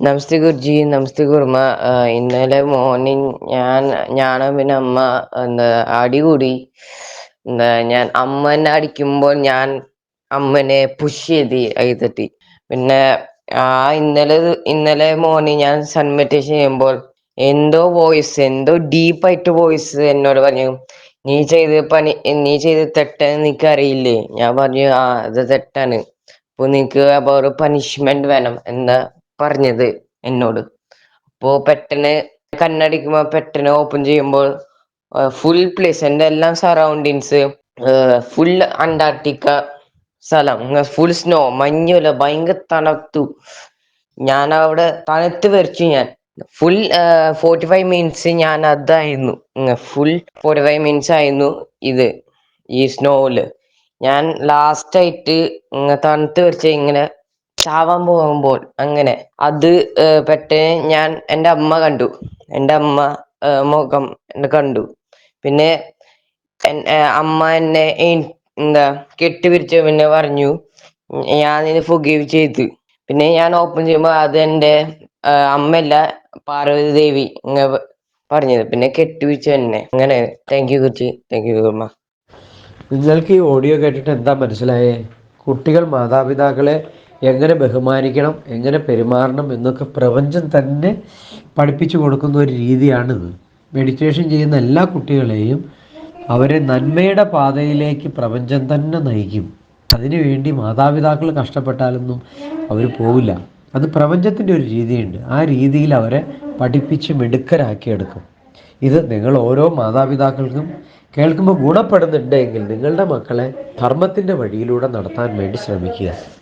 നമസ്തേ ഗുരുജി നമസ്തേ കുർമ്മ ഇന്നലെ മോർണിംഗ് ഞാൻ ഞാനും പിന്നെ അമ്മ എന്താ അടി കൂടി. എന്താ ഞാൻ അമ്മനെ അടിക്കുമ്പോൾ ഞാൻ അമ്മനെ പുഷ് ചെയ്ത് കൈതട്ടി പിന്നെ ആ ഇന്നലെ ഇന്നലെ മോർണിംഗ് ഞാൻ സൺമെറ്റേഷൻ ചെയ്യുമ്പോൾ എന്തോ വോയിസ് എന്തോ ഡീപ്പായിട്ട് വോയിസ് എന്നോട് പറഞ്ഞു നീ ചെയ്ത് പണി നീ ചെയ്ത് തെറ്റാന്ന് നിനക്ക് അറിയില്ലേ ഞാൻ പറഞ്ഞു ആ അത് തെറ്റാണ്. അപ്പൊ നിനക്ക് അപ്പൊ ഒരു പനിഷ്മെന്റ് വേണം. എന്താ പറഞ്ഞത് എന്നോട്. അപ്പോ പെട്ടെന്ന് കണ്ണടിക്കുമ്പോ പെട്ടെന്ന് ഓപ്പൺ ചെയ്യുമ്പോൾ ഫുൾ പ്ലേസ് എന്റെ എല്ലാം സറൗണ്ടിങ്സ് ഫുൾ അന്റാർട്ടിക്ക സ്ഥലം ഫുൾ സ്നോ മഞ്ഞുല ഭയങ്കര തണുത്തു. ഞാൻ അവിടെ തണുത്ത് വരച്ചു ഞാൻ. ഫുൾ ഫോർട്ടി ഫൈവ് മിനിറ്റ്സ് ഞാൻ അതായിരുന്നു. ഫുൾ ഫോർട്ടി ഫൈവ് മിനിറ്റ്സ് ആയിരുന്നു ഇത് ഈ സ്നോയിൽ ഞാൻ ലാസ്റ്റ് ആയിട്ട് തണുത്ത് വരച്ച ഇങ്ങനെ ചാവാൻ പോകുമ്പോൾ അങ്ങനെ അത് പെട്ടെന്ന് ഞാൻ എന്റെ അമ്മ കണ്ടു. എന്റെ അമ്മ മുഖം കണ്ടു. പിന്നെ അമ്മ എന്നെ എനി- എന്താ കെട്ടിപ്പിരിച്ച് പിന്നെ പറഞ്ഞു ഞാൻ നിന്നെ ഫുഗീവ് ചെയ്തു. പിന്നെ ഞാൻ ഓപ്പൺ ചെയ്യുമ്പോൾ അത് എന്റെ അമ്മയല്ല പാർവതി ദേവി പറഞ്ഞത്. പിന്നെ കെട്ടിപ്പിരിച്ചു എന്നെ. അങ്ങനെ. Thank you Guruji thank you Gurma നിങ്ങൾക്ക് ഈ ഓഡിയോ കേട്ടിട്ട് എന്താ മനസ്സിലായേ? കുട്ടികൾ മാതാപിതാക്കളെ എങ്ങനെ ബഹുമാനിക്കണം എങ്ങനെ പെരുമാറണം എന്നൊക്കെ പ്രപഞ്ചം തന്നെ പഠിപ്പിച്ചു കൊടുക്കുന്ന ഒരു രീതിയാണിത്. മെഡിറ്റേഷൻ ചെയ്യുന്ന എല്ലാ കുട്ടികളെയും അവരെ നന്മയുടെ പാതയിലേക്ക് പ്രപഞ്ചം തന്നെ നയിക്കും. അതിനുവേണ്ടി മാതാപിതാക്കൾ കഷ്ടപ്പെട്ടാലൊന്നും അവർ പോവില്ല. അത് പ്രപഞ്ചത്തിന്റെ ഒരു രീതിയുണ്ട്. ആ രീതിയിൽ അവരെ പഠിപ്പിച്ച് മിടുക്കരാക്കിയെടുക്കും. ഇത് നിങ്ങൾ ഓരോ മാതാപിതാക്കൾക്കും കേൾക്കുമ്പോൾ ഗുണപ്പെടുന്നുണ്ടെങ്കിൽ നിങ്ങളുടെ മക്കളെ ധർമ്മത്തിന്റെ വഴിയിലൂടെ നടത്താൻ വേണ്ടി ശ്രമിക്കുക.